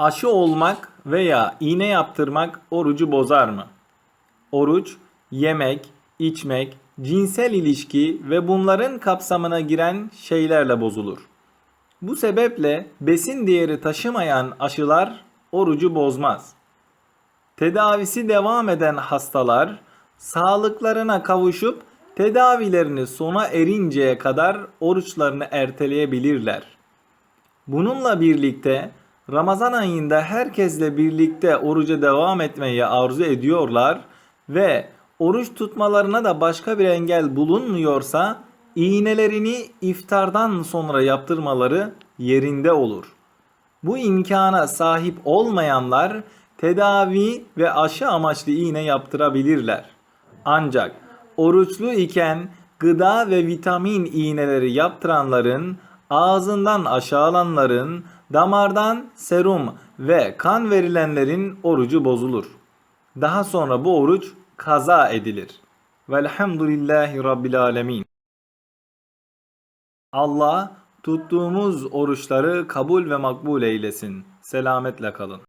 Aşı olmak veya iğne yaptırmak orucu bozar mı? Oruç, yemek, içmek, cinsel ilişki ve bunların kapsamına giren şeylerle bozulur. Bu sebeple besin değeri taşımayan aşılar orucu bozmaz. Tedavisi devam eden hastalar sağlıklarına kavuşup tedavilerini sona erinceye kadar oruçlarını erteleyebilirler. Bununla birlikte Ramazan ayında herkesle birlikte oruca devam etmeyi arzu ediyorlar ve oruç tutmalarına da başka bir engel bulunmuyorsa iğnelerini iftardan sonra yaptırmaları yerinde olur. Bu imkana sahip olmayanlar tedavi ve aşı amaçlı iğne yaptırabilirler. Ancak oruçlu iken gıda ve vitamin iğneleri yaptıranların, ağzından aşağılanların, damardan serum ve kan verilenlerin orucu bozulur. Daha sonra bu oruç kaza edilir. Velhamdülillahi Rabbil Alemin. Allah tuttuğumuz oruçları kabul ve makbul eylesin. Selametle kalın.